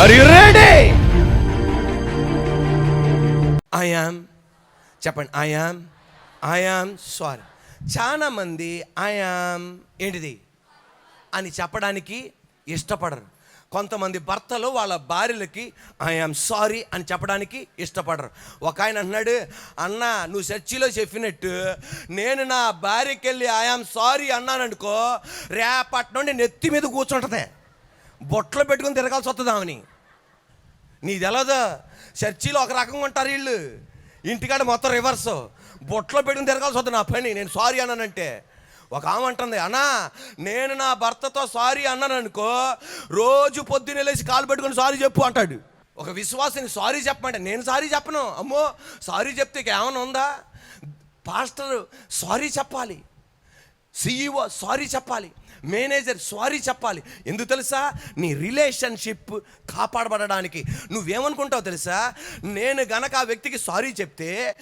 Are you ready I am చెప్పండి. I am I am sorry చాలా మంది I am ఏంటిది? అని చెప్పడానికి ఇష్టపడరు. కొంతమంది భర్తలు వాళ్ళ భార్యలకి ఐఆమ్ సారీ అని చెప్పడానికి ఇష్టపడరు. ఒక ఆయన అన్నాడు అన్న నువ్వు చర్చిలో చెప్పినట్టు నేను నా భార్యకి వెళ్ళి ఐఆమ్ సారీ అన్నాననుకో రేపటి నుండి నెత్తి మీద కూర్చుంటుంది. బొట్లో పెట్టుకుని తిరగాల్సి వస్తుంది ఆమెని. నీ తెలదా చర్చిలో ఒక రకంగా ఉంటారు వీళ్ళు. ఇంటికాడ మొత్తం రివర్స్. బొట్లో పెట్టుకుని తిరగాల్సి వస్తుంది నా పని. నేను సారీ అన్నానంటే. ఒక ఆమె అంటుంది అన్నా నేను నా భర్తతో సారీ అన్నాను అనుకో రోజు పొద్దున్నే లేచి కాలు పెట్టుకుని సారీ చెప్పు అంటాడు. ఒక విశ్వాసిని సారీ చెప్పమంటే నేను సారీ చెప్పను. అమ్మో సారీ చెప్తే ఇక ఏమైనా ఉందా? పాస్టర్ సారీ చెప్పాలి. సీఈఓ సారీ చెప్పాలి. మేనేజర్ సారీ చెప్పాలి. ఎందుకు తెలుసా? నీ రిలేషన్షిప్ కాపాడబడడానికి. నువ్వేమనుకుంటావు తెలుసా? నేను గనక ఆ వ్యక్తికి సారీ చెప్తే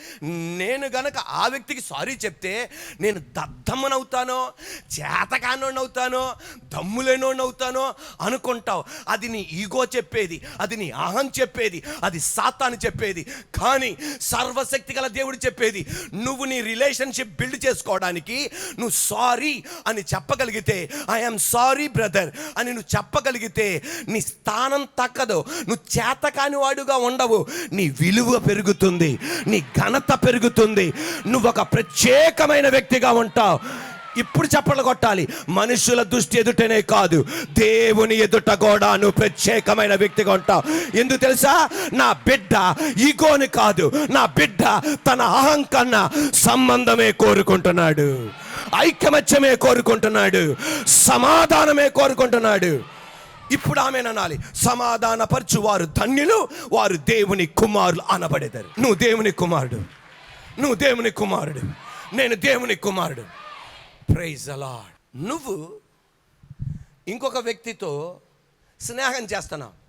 నేను గనక ఆ వ్యక్తికి సారీ చెప్తే నేను దద్దమ్మనవుతానో చేతకానోడిని అవుతానో దమ్ములేనోడిని అవుతానో అనుకుంటావు. అది నీ ఈగో చెప్పేది అది నీ అహం చెప్పేది అది సాతాను చెప్పేది. కానీ సర్వశక్తి గల దేవుడు చెప్పేది నువ్వు నీ రిలేషన్షిప్ బిల్డ్ చేసుకోవడానికి నువ్వు సారీ అని చెప్పగలిగితే ఐఎమ్ సారీ బ్రదర్ అని నువ్వు చెప్పగలిగితే నీ స్థానం తక్కదు. నువ్వు చేతకాని వాడుగా ఉండవు. నీ విలువ పెరుగుతుంది. నీ ఘనత పెరుగుతుంది. నువ్వు ఒక ప్రత్యేకమైన వ్యక్తిగా ఉంటావు. ఇప్పుడు చప్పట్లు కొట్టాలి. మనుషుల దృష్టి ఎదుటనే కాదు. దేవుని ఎదుట కూడా నువ్వు ప్రత్యేకమైన వ్యక్తిగా ఉంటావు. ఎందుకు తెలుసా? నా బిడ్డ ఈగోని కాదు. నా బిడ్డ తన అహం కన్నా సంబంధమే కోరుకుంటున్నాడు. ఐక్యమత్యమే కోరుకుంటున్నాడు. సమాధానమే కోరుకుంటున్నాడు. ఇప్పుడు ఆమె అనాలి సమాధానపరచు వారు ధన్యులు వారు దేవుని కుమారులు అనబడేదారు. నువ్వు దేవుని కుమారుడు నువ్వు దేవుని కుమారుడు నేను దేవుని కుమారుడు. ప్రైజ్ అలాడ్ నువ్వు ఇంకొక వ్యక్తితో స్నేహం చేస్తున్నావు.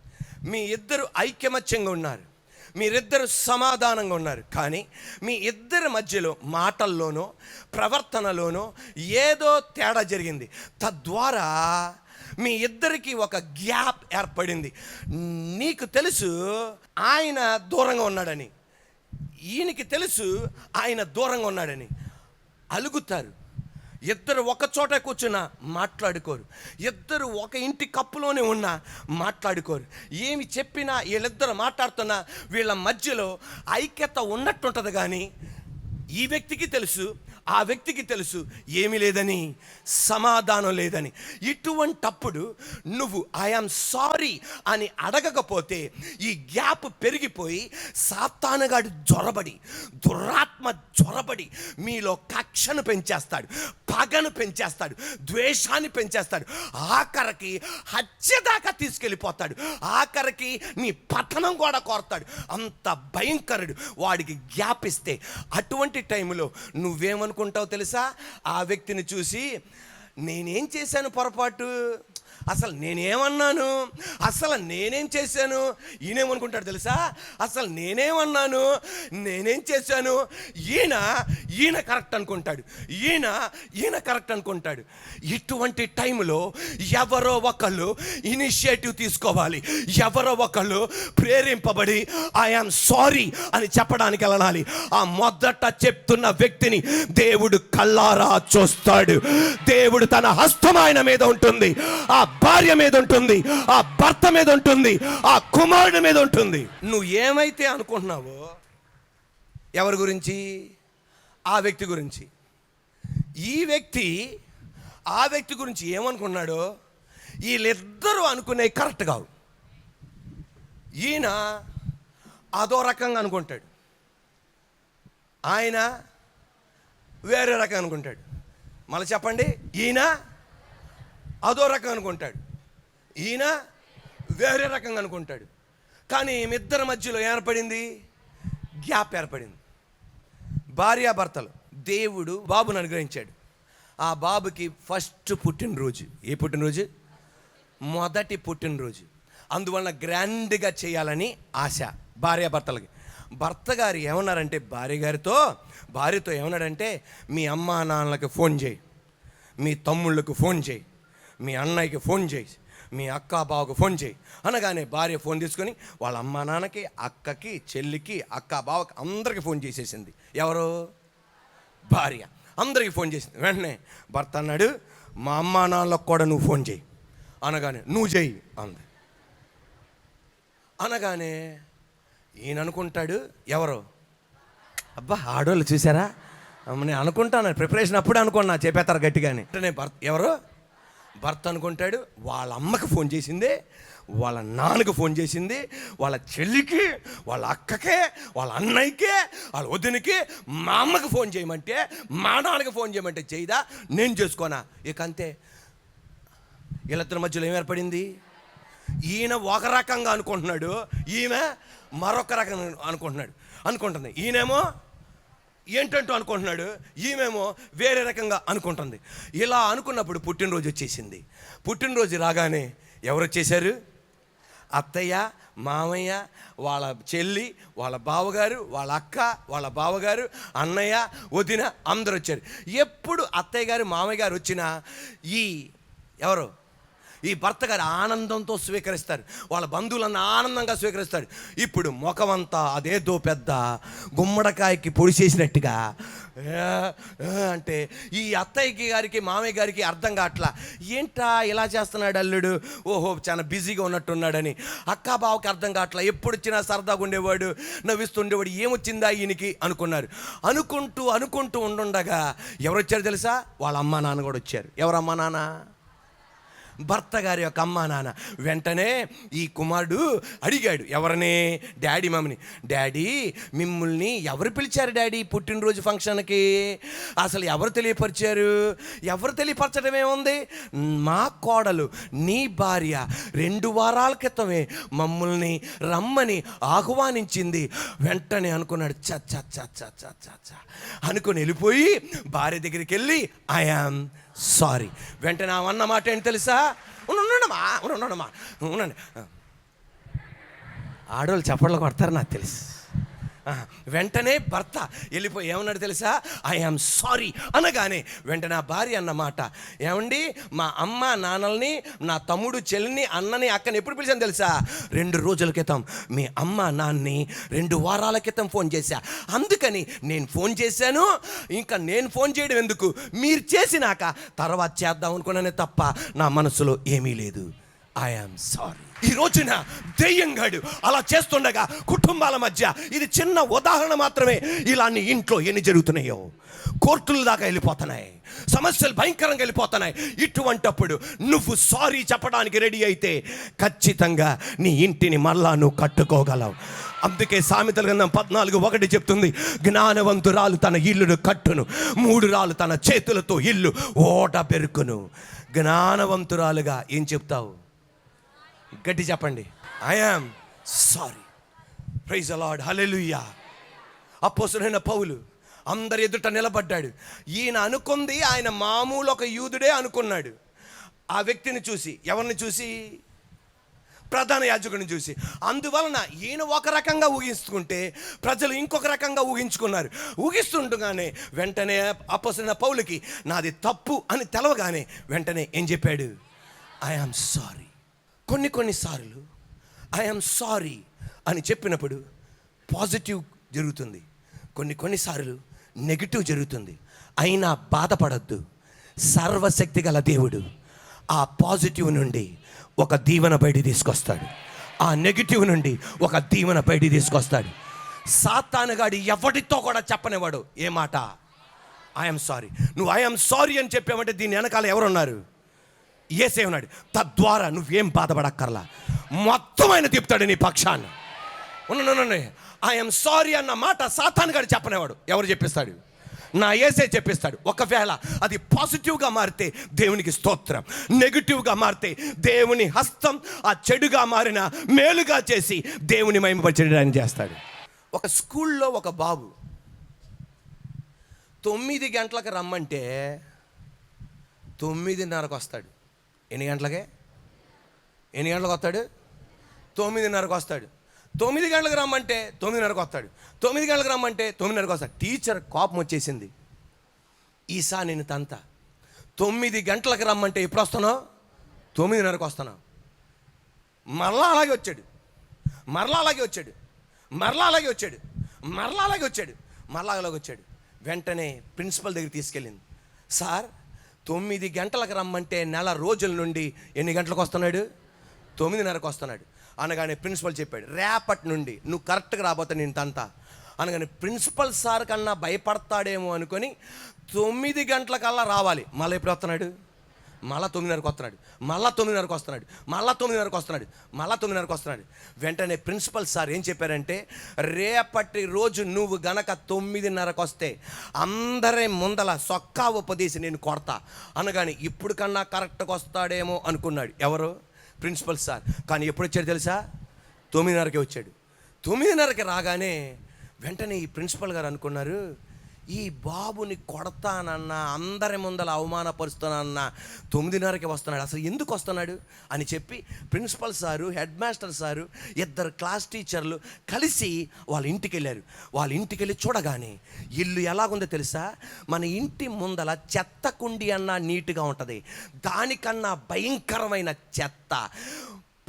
మీ ఇద్దరు ఐక్యమత్యంగా ఉన్నారు. మీరిద్దరు సమాధానంగా ఉన్నారు. కానీ మీ ఇద్దరి మధ్యలో మాటల్లోనో ప్రవర్తనలోనో ఏదో తేడా జరిగింది. తద్వారా మీ ఇద్దరికి ఒక గ్యాప్ ఏర్పడింది. నీకు తెలుసు ఆయన దూరంగా ఉన్నాడని. ఈయనకి తెలుసు ఆయన దూరంగా ఉన్నాడని. అలుగుతారు. ఇద్దరు ఒక చోట కూర్చున్నా మాట్లాడుకోరు. ఇద్దరు ఒక ఇంటి కప్పులోనే ఉన్నా మాట్లాడుకోరు. ఏమి చెప్పినా వీళ్ళిద్దరు మాట్లాడుతున్నా వీళ్ళ మధ్యలో ఐక్యత ఉన్నట్టుంటుంది కానీ ఈ వ్యక్తికి తెలుసు ఆ వ్యక్తికి తెలుసు ఏమీ లేదని సమాధానం లేదని. ఇటువంటప్పుడు నువ్వు ఐఆమ్ సారీ అని అడగకపోతే ఈ గ్యాప్ పెరిగిపోయి సాత్తానగాడు జ్వరబడి దురాత్మ జ్వరబడి మీలో కక్షను పెంచేస్తాడు పగను పెంచేస్తాడు ద్వేషాన్ని పెంచేస్తాడు. ఆఖరికి హత్య దాకా తీసుకెళ్ళిపోతాడు. ఆఖరికి నీ పతనం కూడా కోరతాడు. అంత భయంకరుడు వాడికి గ్యాప్ ఇస్తే అటువంటి టైంలో నువ్వేమను నువ్వేమనుకుంటావు తెలుసా? ఆ వ్యక్తిని చూసి నేనేం చేశాను పొరపాటు? అసలు నేనేమన్నాను? అసలు నేనేం చేశాను? ఈయనేమనుకుంటాడు తెలుసా? అసలు నేనేమన్నాను? నేనేం చేశాను? ఈయన ఈయన కరెక్ట్ అనుకుంటాడు. ఈయన ఈయన కరెక్ట్ అనుకుంటాడు. ఇటువంటి టైంలో ఎవరో ఒకళ్ళు ఇనిషియేటివ్ తీసుకోవాలి. ఎవరో ఒకళ్ళు ప్రేరేంపబడి ఐఆమ్ సారీ అని చెప్పడానికి వెళ్ళాలి. ఆ మొదట చెప్తున్న వ్యక్తిని దేవుడు కల్లారా చూస్తాడు. దేవుడు తన హస్తం ఆయన మీద ఉంటుంది. ఆ భార్య మీద ఉంటుంది ఆ భర్త మీద ఉంటుంది ఆ కుమారుడి మీద ఉంటుంది. నువ్వు ఏమైతే అనుకుంటున్నావో ఎవరి గురించి? ఆ వ్యక్తి గురించి. ఈ వ్యక్తి ఆ వ్యక్తి గురించి ఏమనుకున్నాడో వీళ్ళిద్దరూ అనుకునే కరెక్ట్ కావు. ఈయన అదో రకంగా అనుకుంటాడు. ఆయన వేరే రకం అనుకుంటాడు. మళ్ళీ చెప్పండి ఈయన అదో రకం అనుకుంటాడు. ఈయన వేరే రకంగా అనుకుంటాడు. కానీ ఇద్దరి మధ్యలో ఏర్పడింది? గ్యాప్ ఏర్పడింది. భార్యాభర్తలు దేవుడు బాబును అనుగ్రహించాడు. ఆ బాబుకి ఫస్ట్ పుట్టినరోజు. ఏ పుట్టినరోజు? మొదటి పుట్టినరోజు. అందువలన గ్రాండ్గా చేయాలని ఆశ భార్యాభర్తలకి. భర్త గారు ఏమన్నారంటే భార్య గారితో భార్యతో ఏమన్నాడంటే మీ అమ్మా నాన్నలకు ఫోన్ చేయి. మీ తమ్ముళ్ళకు ఫోన్ చేయి. మీ అన్నయ్యకి ఫోన్ చేయి. మీ అక్క బావకు ఫోన్ చేయి. అనగానే భార్య ఫోన్ తీసుకొని వాళ్ళ అమ్మ నాన్నకి అక్కకి చెల్లికి అక్క బావకి అందరికి ఫోన్ చేసేసింది. ఎవరు? భార్య. అందరికి ఫోన్ చేసింది. వెంటనే భర్త అన్నాడు మా అమ్మ నాన్నలకు కూడా నువ్వు ఫోన్ చేయి. అనగానే నువ్వు చేయి అంది. అనగానే ఈయన అనుకుంటాడు ఎవరు? అబ్బా ఆడోళ్ళు చూసారా? నేను అనుకుంటాను. ప్రిపరేషన్ అప్పుడే అనుకున్నా చెప్పేస్తారు గట్టిగానే. అంటే భర్త ఎవరు? భర్త అనుకుంటాడు వాళ్ళ అమ్మకి ఫోన్ చేసింది వాళ్ళ నాన్నకి ఫోన్ చేసింది వాళ్ళ చెల్లికి వాళ్ళ అక్కకే వాళ్ళ అన్నయ్యకి వాళ్ళ వదినికి మా అమ్మకి ఫోన్ చేయమంటే మా నాన్నకి ఫోన్ చేయమంటే చేయదా? నేను చేసుకోనా? ఇక అంతే. వీళ్ళిద్దరి మధ్యలో ఏం ఏర్పడింది? ఈయన ఒక రకంగా అనుకుంటున్నాడు ఈమె మరొక రకంగా అనుకుంటున్నాడు. అనుకుంటుంది. ఈయనేమో ఏంటంటూ అనుకుంటున్నాడు? ఈమెమో వేరే రకంగా అనుకుంటుంది. ఇలా అనుకున్నప్పుడు పుట్టినరోజు వచ్చేసింది. పుట్టినరోజు రాగానే ఎవరు వచ్చేసారు అత్తయ్య మామయ్య వాళ్ళ చెల్లి వాళ్ళ బావగారు వాళ్ళ అక్క వాళ్ళ బావగారు అన్నయ్య వదిన అందరూ వచ్చారు ఎప్పుడు అత్తయ్య గారు మామయ్య గారు వచ్చినా ఈ ఎవరు? ఈ భర్త గారు ఆనందంతో స్వీకరిస్తారు. వాళ్ళ బంధువులన్న ఆనందంగా స్వీకరిస్తారు. ఇప్పుడు ముఖమంతా అదేదో పెద్ద గుమ్మడికాయకి పొడి చేసినట్టుగా అంటే ఈ అత్తయ్యకి గారికి మామయ్య గారికి అర్థం కావట్లా? ఏంటా ఇలా చేస్తున్నాడు అల్లుడు? ఓహో చాలా బిజీగా ఉన్నట్టున్నాడని. అక్క బావకి అర్థం కావట్లా? ఎప్పుడు వచ్చినా సరదాగా ఉండేవాడు నవ్విస్తుండేవాడు ఏమొచ్చిందా ఈయనకి? అనుకున్నారు. అనుకుంటూ అనుకుంటూ ఉండుండగా ఎవరు వచ్చారు తెలుసా? వాళ్ళ అమ్మా నాన్న కూడా వచ్చారు. ఎవరమ్మా నాన్న? భర్త గారి యొక్క అమ్మా నాన్న. వెంటనే ఈ కుమారుడు అడిగాడు ఎవరిని? డాడీ మమ్మని. డాడీ మిమ్మల్ని ఎవరు పిలిచారు డాడీ పుట్టినరోజు ఫంక్షన్కి? అసలు ఎవరు తెలియపరిచారు? ఎవరు తెలియపరచడం ఏముంది? మా కోడలు నీ భార్య రెండు వారాల క్రితమే మమ్మల్ని రమ్మని ఆహ్వానించింది. వెంటనే అనుకున్నాడు చ చ చ చ చ చ అనుకుని వెళ్ళిపోయి భార్య దగ్గరికి వెళ్ళి ఐఆమ్ సారీ. వెంటనే ఆమె అన్న మాట ఏంటి తెలుసా? ఉండమ్మా ఉండమ్మా ఉండండి. ఆడవాళ్ళు చప్పట్లు కొడతారు నాకు తెలుసు. వెంటనే భర్త వెళ్ళిపోయి ఏమన్నాడు తెలుసా? ఐ ఆమ్ సారీ అనగానే వెంటనే ఆ భార్య అన్నమాట ఏమండి? మా అమ్మ నాన్నల్ని నా తమ్ముడు చెల్లిని అన్నని అక్కని ఎప్పుడు పిలిచాను తెలుసా? రెండు రోజుల క్రితం మీ అమ్మ నాన్ని రెండు వారాల క్రితం ఫోన్ చేశా. అందుకని నేను ఫోన్ చేశాను. ఇంకా నేను ఫోన్ చేయడం ఎందుకు? మీరు చేసినాక తర్వాత చేద్దాం అనుకున్నానే తప్ప నా మనసులో ఏమీ లేదు. ఐఎమ్ సారీ ఈ రోజున దెయ్యంగాడు అలా చేస్తుండగా కుటుంబాల మధ్య ఇది చిన్న ఉదాహరణ మాత్రమే. ఇలా నీ ఇంట్లో ఎన్ని జరుగుతున్నాయో? కోర్టుల దాకా వెళ్ళిపోతున్నాయి. సమస్యలు భయంకరంగా వెళ్ళిపోతున్నాయి. ఇటువంటప్పుడు నువ్వు సారీ చెప్పడానికి రెడీ అయితే ఖచ్చితంగా నీ ఇంటిని మళ్ళా నువ్వు కట్టుకోగలవు. అందుకే సామెతల గ్రంథం పద్నాలుగు ఒకటి చెప్తుంది జ్ఞానవంతురాలు తన ఇల్లును కట్టును మూడు రాలు తన చేతులతో ఇల్లు ఓట పెరుకును. జ్ఞానవంతురాలుగా ఏం చెప్తావు? గట్టి చెప్పండి. ఐఆమ్ సారీ ప్రైజ్ అలాడ్ హలెలుయ్యా అపోసరైన పౌలు అందరి ఎదుట నిలబడ్డాడు. ఈయన అనుకుంది ఆయన మామూలు ఒక యూదుడే అనుకున్నాడు. ఆ వ్యక్తిని చూసి ఎవరిని చూసి? ప్రధాన యాజకుడిని చూసి. అందువలన ఈయన ఒక రకంగా ఊహించుకుంటే ప్రజలు ఇంకొక రకంగా ఊహించుకున్నారు. ఊహిస్తుండగానే వెంటనే అప్పసిన పౌలకి నాది తప్పు అని తెలవగానే వెంటనే ఏం చెప్పాడు? ఐఆమ్ సారీ కొన్ని కొన్నిసార్లు ఐఎమ్ సారీ అని చెప్పినప్పుడు పాజిటివ్ జరుగుతుంది. కొన్ని కొన్నిసార్లు నెగిటివ్ జరుగుతుంది. అయినా బాధపడద్దు. సర్వశక్తి గల దేవుడు ఆ పాజిటివ్ నుండి ఒక దీవెన బయట తీసుకొస్తాడు. ఆ నెగిటివ్ నుండి ఒక దీవెన బయట తీసుకొస్తాడు. సాతానగాడు ఎవరితో కూడా చెప్పనివాడు ఏ మాట? ఐఎమ్ సారీ నువ్వు ఐఎమ్ సారీ అని చెప్పావంటే దీని వెనకాల ఎవరున్నారు? ఏసే ఉన్నాడు. తద్వారా నువ్వేం బాధపడక్కర్లా. మొత్తం ఆయన తిప్పుతాడు నీ పక్షాన్ని ఉండండి ఐఎమ్ సారీ అన్న మాట సాతాన్ గారు చెప్పనేవాడు. ఎవరు చెప్పిస్తాడు? నా ఏసే చెప్పిస్తాడు. ఒకవేళ అది పాజిటివ్గా మారితే దేవునికి స్తోత్రం. నెగిటివ్గా మారితే దేవుని హస్తం ఆ చెడుగా మారిన మేలుగా చేసి దేవుని మహిమపరచడానికి చేస్తాడు. ఒక స్కూల్లో ఒక బాబు తొమ్మిది గంటలకు రమ్మంటే తొమ్మిదిన్నరకు వస్తాడు. ఎన్ని గంటలకే? ఎన్ని గంటలకు వస్తాడు? తొమ్మిదిన్నరకు వస్తాడు. తొమ్మిది గంటలకు రమ్మంటే తొమ్మిదిన్నరకు వస్తాడు. తొమ్మిది గంటలకు రమ్మంటే తొమ్మిదిన్నరకు వస్తాడు. టీచర్ కోపం వచ్చేసింది. ఈసా నేను తంత. తొమ్మిది గంటలకు రమ్మంటే ఎప్పుడు వస్తున్నావు? తొమ్మిదిన్నరకు వస్తున్నావు. మరలా అలాగే వచ్చాడు. మరలా అలాగే వచ్చాడు. మరలా అలాగే వచ్చాడు. మరలా అలాగే వచ్చాడు. మరలా అలాగే వచ్చాడు. వెంటనే ప్రిన్సిపల్ దగ్గర తీసుకెళ్ళింది. సార్ తొమ్మిది గంటలకు రమ్మంటే నెల రోజుల నుండి ఎన్ని గంటలకు వస్తున్నాడు? తొమ్మిదిన్నరకు వస్తున్నాడు. అనగానే ప్రిన్సిపల్ చెప్పాడు రేపటి నుండి నువ్వు కరెక్ట్గా రాబోతా నేను తంతా. అనగానే ప్రిన్సిపల్ సార్ కన్నా భయపడతాడేమో అనుకొని తొమ్మిది గంటలకల్లా రావాలి. మళ్ళీ ఎప్పుడు వస్తున్నాడు? మళ్ళా తొమ్మిదిన్నరకు వస్తున్నాడు. మళ్ళా తొమ్మిదిన్నరకు వస్తున్నాడు. మళ్ళా తొమ్మిదిన్నరకు వస్తున్నాడు. మళ్ళా తొమ్మిదిన్నరకు వస్తున్నాడు. వెంటనే ప్రిన్సిపల్ సార్ ఏం చెప్పారంటే రేపటి రోజు నువ్వు గనక తొమ్మిదిన్నరకు వస్తే అందరి ముందల సొక్కా ఉపదేశి నేను కొడతా. అనగానే ఇప్పుడు కన్నా కరెక్ట్గా వస్తాడేమో అనుకున్నాడు. ఎవరు? Principal sir. కానీ ఎప్పుడు వచ్చాడు తెలుసా? తొమ్మిదిన్నరకే వచ్చాడు. తొమ్మిదిన్నరకి రాగానే వెంటనే ఈ ప్రిన్సిపల్ గారు అనుకున్నారు ఈ బాబుని కొడతానన్నా అందరి ముందల అవమానపరుస్తానన్న తొమ్మిదిన్నరకి వస్తున్నాడు. అసలు ఎందుకు వస్తున్నాడు? అని చెప్పి principal sir head master sir ఇద్దరు క్లాస్ టీచర్లు కలిసి వాళ్ళ ఇంటికి వెళ్ళారు వాళ్ళ ఇంటికి వెళ్ళి చూడగానే ఇల్లు ఎలాగుందో తెలుసా? మన ఇంటి ముందల చెత్త కుండి అన్నా నీట్గా ఉంటుంది. దానికన్నా భయంకరమైన చెత్త.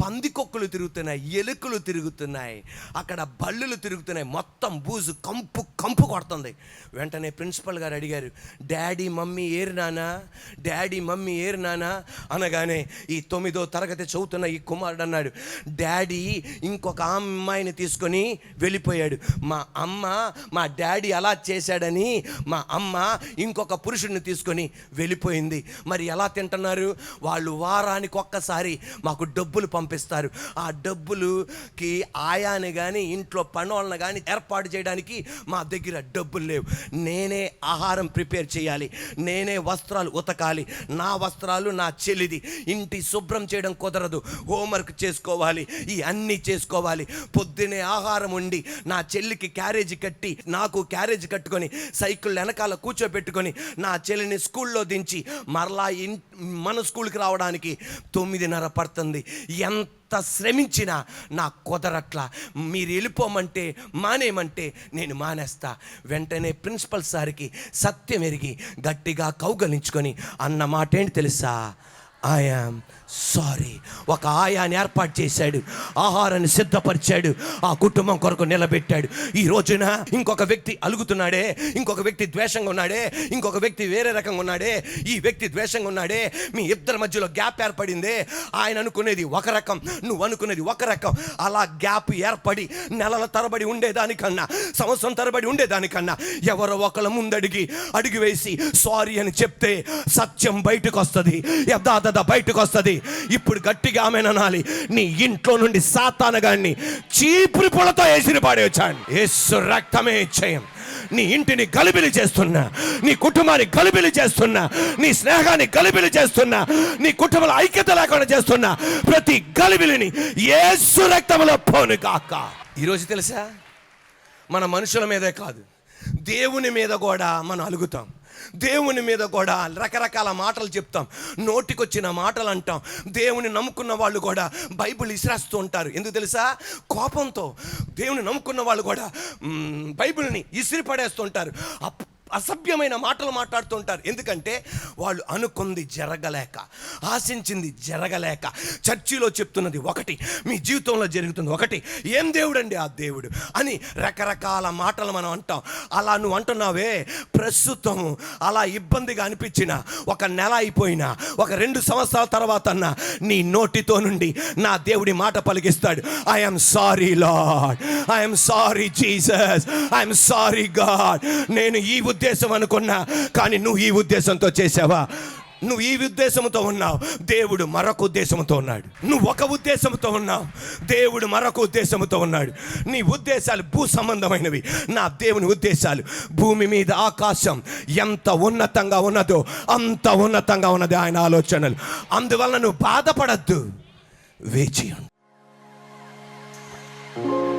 పందికొక్కులు తిరుగుతున్నాయి ఎలుకలు తిరుగుతున్నాయి అక్కడ బల్లులు తిరుగుతున్నాయి మొత్తం బూజు కంపు కంపు కొడుతుంది. వెంటనే ప్రిన్సిపల్ గారు అడిగారు డాడీ మమ్మీ ఏరు నానా డాడీ మమ్మీ ఏరు నానా అనగానే ఈ తొమ్మిదో తరగతి చదువుతున్న ఈ కుమారుడు అన్నాడు డాడీ ఇంకొక అమ్మాయిని తీసుకొని వెళ్ళిపోయాడు. మా అమ్మ మా డాడీ అలా చేశాడని మా అమ్మ ఇంకొక పురుషుడిని తీసుకొని వెళ్ళిపోయింది. మరి ఎలా తింటున్నారు? వాళ్ళు వారానికి ఒక్కసారి మాకు డబ్బులు పంపిస్తారు. ఆ డబ్బులుకి ఆయాని కానీ ఇంట్లో పనోళ్ళని కానీ ఏర్పాటు చేయడానికి మా దగ్గర డబ్బులు లేవు. నేనే ఆహారం ప్రిపేర్ చేయాలి. నేనే వస్త్రాలు ఉతకాలి. నా వస్త్రాలు నా చెల్లిది ఇంటి శుభ్రం చేయడం కుదరదు. హోంవర్క్ చేసుకోవాలి. ఈ అన్నీ చేసుకోవాలి. పొద్దునే ఆహారం ఉండి నా చెల్లికి క్యారేజీ కట్టి నాకు క్యారేజీ కట్టుకొని సైకిల్ వెనకాల కూర్చోబెట్టుకొని నా చెల్లిని స్కూల్లో దించి మరలా ఇన్ మన స్కూల్కి రావడానికి తొమ్మిదిన్నర పడుతుంది. ఎంత శ్రమించినా నా కుదరట్లా. మీరు వెళ్ళిపోమంటే మానేయమంటే నేను మానేస్తా. వెంటనే ప్రిన్సిపల్ సార్కి సత్యం ఎరిగి గట్టిగా కౌగలించుకొని అన్న మాట ఏంటి తెలుసా? ఐఆమ్ సారీ ఒక ఆయాన్ని ఏర్పాటు చేశాడు. ఆహారాన్ని సిద్ధపరిచాడు. ఆ కుటుంబం కొరకు నిలబెట్టాడు. ఈ రోజున ఇంకొక వ్యక్తి అలుగుతున్నాడే. ఇంకొక వ్యక్తి ద్వేషంగా ఉన్నాడే. ఇంకొక వ్యక్తి వేరే రకంగా ఉన్నాడే. ఈ వ్యక్తి ద్వేషంగా ఉన్నాడే. మీ ఇద్దరి మధ్యలో గ్యాప్ ఏర్పడిందే. ఆయన అనుకునేది ఒక రకం నువ్వు అనుకునేది ఒక రకం. అలా గ్యాప్ ఏర్పడి నెలల తరబడి ఉండేదానికన్నా సంవత్సరం తరబడి ఉండేదానికన్నా ఎవరో ఒకళ్ళ ముందడిగి అడిగి వేసి సారీ అని చెప్తే సత్యం బయటకు వస్తుంది. యథాతథ బయటకు వస్తుంది ఇప్పుడు గట్టిగా ఆమె అనాలి. నీ ఇంట్లో నుండి సాతానగాన్ని చీపురి పొలతో వేసిరి పాడేవచ్చాను ఏసు రక్తమే ఇచ్చేయం నీ ఇంటిని గలిబిలి చేస్తున్నా. నీ కుటుంబాన్ని గలిబిలి చేస్తున్నా. నీ స్నేహాన్ని గలిబిలి చేస్తున్నా. నీ కుటుంబంలో ఐక్యత లేకుండా చేస్తున్నా. ప్రతి గలిబిలిని యేసు రక్తంలో పోను కాక ఈరోజు తెలుసా? మన మనుషుల మీదే కాదు. దేవుని మీద కూడా మనం అలుగుతాం. దేవుని మీద కూడా రకరకాల మాటలు చెప్తాం. నోటికొచ్చిన మాటలు అంటాం. దేవుని నమ్ముకున్న వాళ్ళు కూడా బైబిల్ ఇసిరేస్తూ ఉంటారు. ఎందుకు తెలుసా? కోపంతో దేవుని నమ్ముకున్న వాళ్ళు కూడా బైబిల్ని ఇసిరి పడేస్తుంటారు అప్ అసభ్యమైన మాటలు మాట్లాడుతుంటారు. ఎందుకంటే వాళ్ళు అనుకుంది జరగలేక ఆశించింది జరగలేక చర్చిలో చెప్తున్నది ఒకటి మీ జీవితంలో జరుగుతుంది ఒకటి ఏం దేవుడు అండి ఆ దేవుడు అని రకరకాల మాటలు మనం అంటాం. అలా నువ్వు అంటున్నావే ప్రస్తుతం అలా ఇబ్బందిగా అనిపించిన ఒక నెల అయిపోయినా ఒక రెండు సంవత్సరాల తర్వాత అన్న నీ నోటితో నుండి నా దేవుడి మాట పలికిస్తాడు. I'm sorry Lord I'm sorry Jesus I'm sorry God నేను ఈ ఉద్దేశం ఉద్దేశం అనుకున్నా కానీ నువ్వు ఈ ఉద్దేశంతో చేసావా? నువ్వు ఈ ఉద్దేశంతో ఉన్నావు. దేవుడు మరొక ఉద్దేశంతో ఉన్నాడు. నువ్వు ఒక ఉద్దేశంతో ఉన్నావు. దేవుడు మరొక ఉద్దేశంతో ఉన్నాడు. నీ ఉద్దేశాలు భూ సంబంధమైనవి. నా దేవుని ఉద్దేశాలు భూమి మీద ఆకాశం ఎంత ఉన్నతంగా ఉన్నదో అంత ఉన్నతంగా ఉన్నది ఆయన ఆలోచనలు. అందువల్ల నువ్వు బాధపడద్దు. వేచి ఉండు.